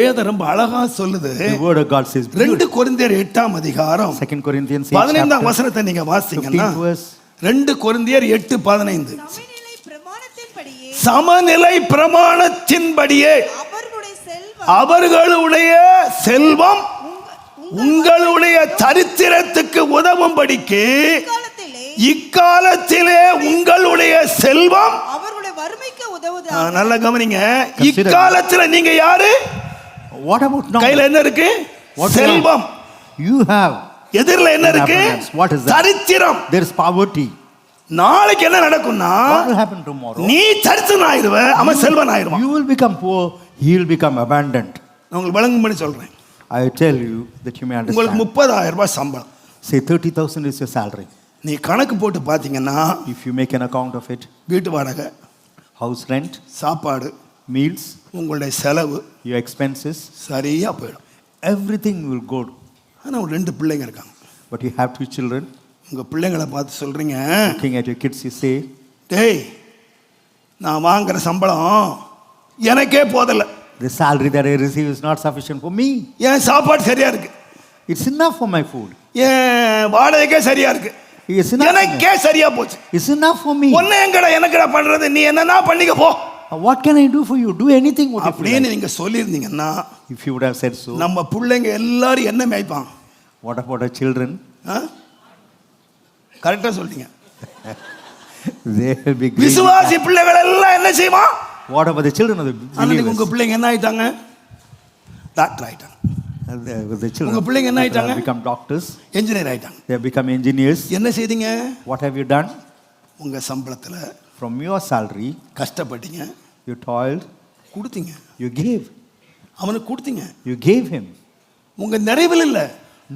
வேதம் ரொம்ப அழகா சொல்லுது. The word of God says, ரெண்டு கொரிந்தியர் எட்டாம் அதிகாரம். Second Corinthians 8 பதினைந்தாம் chapter, வசனத்தை நீங்க வாசிங்கன்னா 15th verse. ரெண்டு கொரிந்தியர் எட்டு பதினைந்து. சமநிலை பிரமாணத்தின்படியே சமநிலை பிரமாணத்தின்படியே அவர்களுடைய செல்வம் உங்களுடைய சரித்திரத்துக்கு உதவும்படிக்கு காலத்திலே இக்காலத்திலே உங்களுடைய செல்வம் நல்லா கவனிங்க. இக்காலத்துல நீங்க யாரு? What about now? கையில என்ன இருக்கு செல்வம் You have. எதிரில என்ன இருக்கு is that? சரித்திரம் There is poverty. நாளைக்கு என்ன நடக்கும்னா What will happen tomorrow? நீ சரித்திரன் ஆயிருவ அவன் Selvan ஆயிருவான் You will become poor, he will become abundant. நான் உங்களுக்கு விளங்கும் பண்ணி சொல்றேன் I tell you that you may உங்களுக்கு understand. முப்பதாயிரம் ரூபாய் சம்பளம் Say 30,000 is your salary. நீ கணக்கு போட்டு பார்த்தீங்கன்னா If you make an account of it, வீட்டு வாடகை house rent, சாப்பாடு meals, உங்களுடைய செலவு your expenses, சரியா போயிடும் everything will go. ஆனால் ஒரு ரெண்டு பிள்ளைங்க இருக்காங்க But you have two children. உங்க பிள்ளைங்களை பார்த்து சொல்றீங்க Looking at your kids, you say, டேய் நான் வாங்குற சம்பளம் எனக்கே போதல The salary that I receive is not sufficient for me. என் சாப்பாடு சரியா இருக்கு It's enough for my food. என் வாடகைக்கே சரியா இருக்கு It's enough. for me. எனக்கே சரியா போச்சு It's enough for me. ஒன்னு எங்கடா எனக்குடா பண்றது நீ என்னன்னா பண்ணிக்க போ What can I do for you? Do anything what you அப்படின்னு like. நீங்க சொல்லியிருந்தீங்கன்னா If you would have said so, நம்ம பிள்ளைங்க எல்லாரும் என்ன மேய்ப்பான் what about our children? கரெக்டா சொல்லிட்டீங்க. விசுவாசி பிள்ளைகள் எல்லாம் என்ன செய்வான் What about the children of the அன்னைக்கு உங்க believers? பிள்ளைங்க என்ன ஆயிட்டாங்க டாக்டர் ஆயிட்டாங்க உங்க பிள்ளைங்க என்ன ஆயிட்டாங்க? become doctors. என்ஜினியர் ஆயிட்டாங்க have become engineers. என்ன செய்தீங்க What have you done? உங்க சம்பளத்துல From your salary, கஷ்டப்பட்டீங்க you toiled, கொடுத்தீங்க you gave. அவனுக்கு கொடுத்தீங்க You gave him. உங்க நிறைவில் இல்ல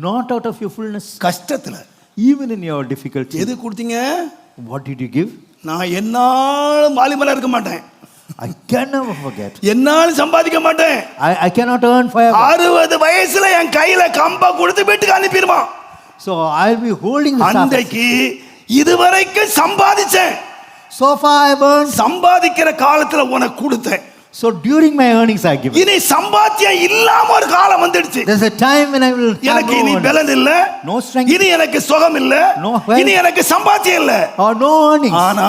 Not out of your fullness. கஷ்டத்துல Even in your difficulty. எது கொடுத்தீங்க What did you give? நான் என்னாலும் வாலிபலா இருக்க மாட்டேன் I can never forget. என்னாலும் சம்பாதிக்க மாட்டேன் I, I cannot earn forever. அறுபது வயசுல என் கையில கம்ப கொடுத்து வீட்டுக்கு அனுப்பிடுவான் So I'll be holding the. அன்றைக்கு இதுவரைக்கும் சம்பாதிச்சேன் So far earned. சம்பாதிக்கிற காலத்துல உனக்கு கொடுத்தேன் So during my earnings I give. இனி சம்பாத்தியம் இல்லாம ஒரு காலம் வந்துடுச்சு There's a time when I will எனக்கு இனி. பலன் இல்ல No strength. இனி எனக்கு சுகம் இல்ல No wealth. இனி எனக்கு சம்பாத்தியம் இல்ல Or no earnings. ஆனா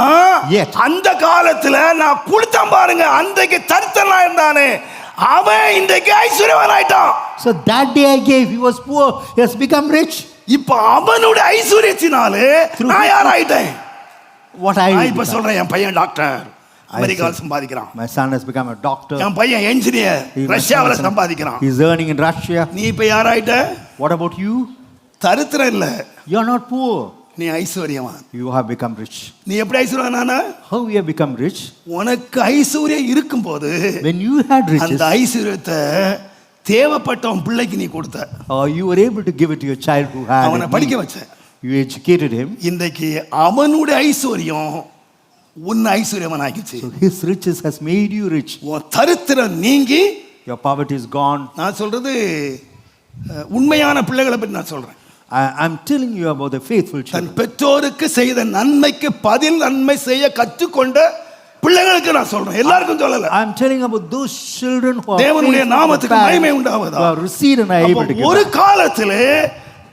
Yet. அந்த காலத்துல நான் கொடுத்தேன் பாருங்க அன்றைக்கு தரித்தனா இருந்தானே அவன் இன்றைக்கு ஐஸ்வர்யவன் ஆயிட்டான் So that day I gave, he was poor, he has become rich. இப்ப அவனுடைய ஐஸ்வர்யத்தினாலே நான் யார் ஆயிட்டேன் நான் will இப்ப. சொல்றேன் என் பையன் டாக்டர் அமெரிக்காவில். சம்பாதிக்கிறான் My son has become a doctor. என் பையன் என்ஜினியர் He- ரஷ்யாவில் சம்பாதிக்கிறான் He's earning in Russia. நீ இப்ப யாராயிட்ட What about you? தரித்திரம் இல்ல You're not poor. நீ ஐஸ்வர்யவான் You have become rich. நீ எப்படி ஐஸ்வர்யவான் நானா How you have become rich? உனக்கு ஐஸ்வர்யம் இருக்கும்போது When you had அந்த riches, ஐஸ்வர்யத்தை தேவைப்பட்டவன் பிள்ளைக்கு நீ கொடுத்த uh, you were able to give it to your child who had அவனை a படிக்க need. வச்ச You educated him. இன்றைக்கு அவனுடைய ஐஸ்வர்யம் உன்னை ஐஸ்வர்யவன் ஆக்கிச்சு So his riches has made you rich. உன் தரித்திரம் நீங்கி Your poverty is gone. நான் சொல்றது அஹ், உண்மையான பிள்ளைகளை பற்றி நான் சொல்றேன் I, I'm telling you about the faithful than children. பெற்றோருக்கு செய்த நன்மைக்கு பதில் நன்மை செய்ய கற்றுக்கொண்ட பிள்ளைகளுக்கு நான் சொல்றேன் எல்லாருக்கும் சொல்லல I'm telling about those children who தேவனுடைய நாமத்துக்கு மகிமை உண்டாவதா received are able. ஒரு காலத்திலே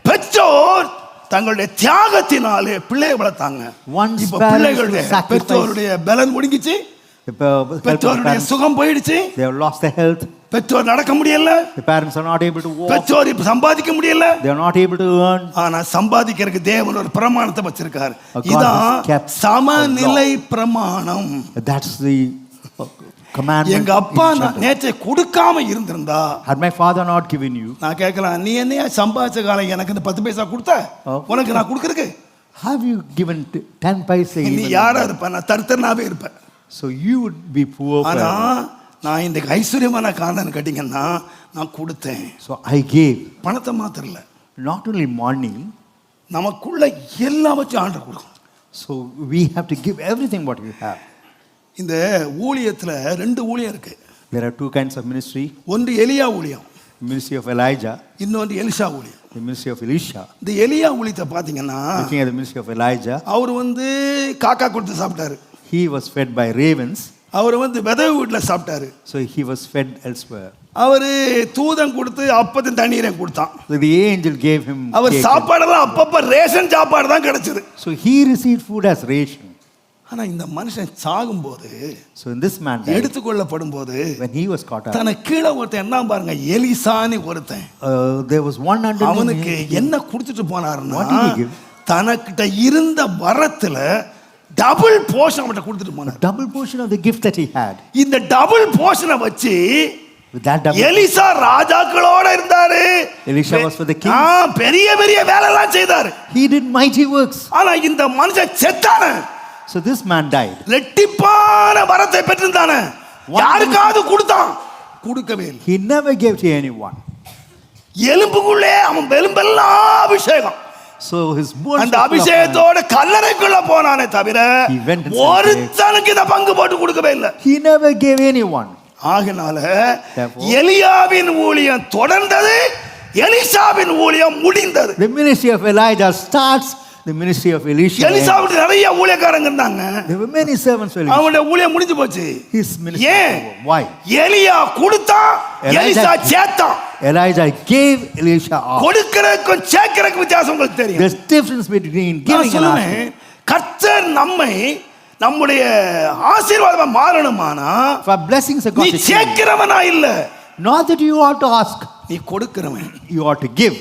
பெற்றோர் தங்களுடைய தியாகத்தினாலே பிள்ளையை வளர்த்தாங்க இப்ப பிள்ளைகளுடைய பெற்றோருடைய பலன் முடிஞ்சிச்சு பெற்றோருடைய சுகம் போயிடுச்சு they have lost their health. பெற்றோர் நடக்க முடியல The parents are not able to walk. பெற்றோர் சம்பாதிக்க முடியல They are not able to earn. ஆனா சம்பாதிக்கிறதுக்கு தேவன் ஒரு பிரமாணத்தை வச்சிருக்காரு இதான் சமநிலை பிரமாணம் That's the uh. எங்க அப்பா. நேற்றை கொடுக்காம இருந்திருந்தா Had my father not given you, நான் கேட்கலாம் நீ என்னையா சம்பாதிச்ச காலம் எனக்கு இந்த பத்து பைசா கொடுத்த Oh. உனக்கு நான் கொடுக்கறதுக்கு have you given t- 10 paise நீ? யாரா இருப்ப நான் தருத்தனாவே இருப்பேன் So you would be poor ஆனா. நான் இந்த ஐஸ்வர்யமான காரணம் கேட்டீங்கன்னா நான் கொடுத்தேன் So I gave பணத்தை மாத்திரம் இல்ல not only money, நமக்குள்ள எல்லாவற்றையும் ஆண்டு கொடுக்கும் so we have to give everything what we have. இந்த ஊழியத்துல ரெண்டு ஊழியம் இருக்கு are two kinds of ministry ஒன்று எலியா ஊழியம் ministry of Elijah, இன்னொன்று எலிஷா ஊழியம் the ministry of Elisha. இந்த எலியா ஊழியத்தை பார்த்தீங்கன்னா at the ministry of Elijah, அவர் வந்து காக்கா கொடுத்து சாப்பிட்டாரு he was fed by ravens, அவர் வந்து விதவை வீட்டில் சாப்பிட்டாரு so he was fed elsewhere. அவரு தூதன் கொடுத்து அப்பத்தின் தண்ணீரையும் கொடுத்தான் So the angel gave him. Our cake. சாப்பாடெல்லாம் அப்பப்ப ரேஷன் சாப்பாடு தான் கிடைச்சது So he received food as ration. ஆனா இந்த மனுஷன் சாகும்போது So in this man died, எடுத்துக்கொள்ளப்படும் போது when he was caught up, தன கீழே ஒருத்தன் என்ன பாருங்க எலிசான்னு ஒருத்தன் uh, there was one under அவனுக்கு என்ன கொடுத்துட்டு போனாருன்னா? தனக்கிட்ட இருந்த வரத்துல டபுள் போர்ஷன் அவன்கிட்ட கொடுத்துட்டு போனார் double portion of the gift that he had. இந்த டபுள் போர்ஷனை வச்சு எலிசா ராஜாக்களோட இருந்தாரு Elisha was for the king. ஆ, பெரிய பெரிய வேலை எல்லாம் செய்தாரு he did mighty works. ஆனா இந்த மனுஷன் செத்தான So this man died. ரெட்டிப்பான வரத்தை பெற்றிருந்தானே யாருக்காவது கொடுத்தான் கொடுக்கவே இல்லை He never gave to anyone. எலும்புக்குள்ளே அவன் எலும்பெல்லாம் அபிஷேகம் So his bones அந்த அபிஷேகத்தோட கல்லறைக்குள்ள போனானே தவிர ஒருத்தனுக்கு இதை பங்கு போட்டு கொடுக்கவே இல்லை He never gave anyone. ஆகினால எலியாவின் ஊழியம் தொடர்ந்தது எலிசாவின் ஊழியம் முடிந்தது The ministry of Elijah starts, the ministry of Elisha. எலிசாவுக்கு நிறைய ஊழியக்காரங்க இருந்தாங்க There were many servants for Elisha. அவனுடைய ஊழியம் முடிஞ்சு போச்சு His ministry. ஏன். Why? எலியா Elijah- எலிசா சேர்த்தான் Elijah gave Elisha off. கொடுக்கிறதுக்கும் சேர்க்கிறதுக்கும் வித்தியாசம் உங்களுக்கு தெரியும் There's difference between giving and asking. கர்த்தர் நம்மை நம்முடைய ஆசீர்வாதமா மாறணுமானா For blessings are நீ God give. சேர்க்கிறவனா இல்ல Not that you ought to ask, நீ கொடுக்கிறவன் you ought to give.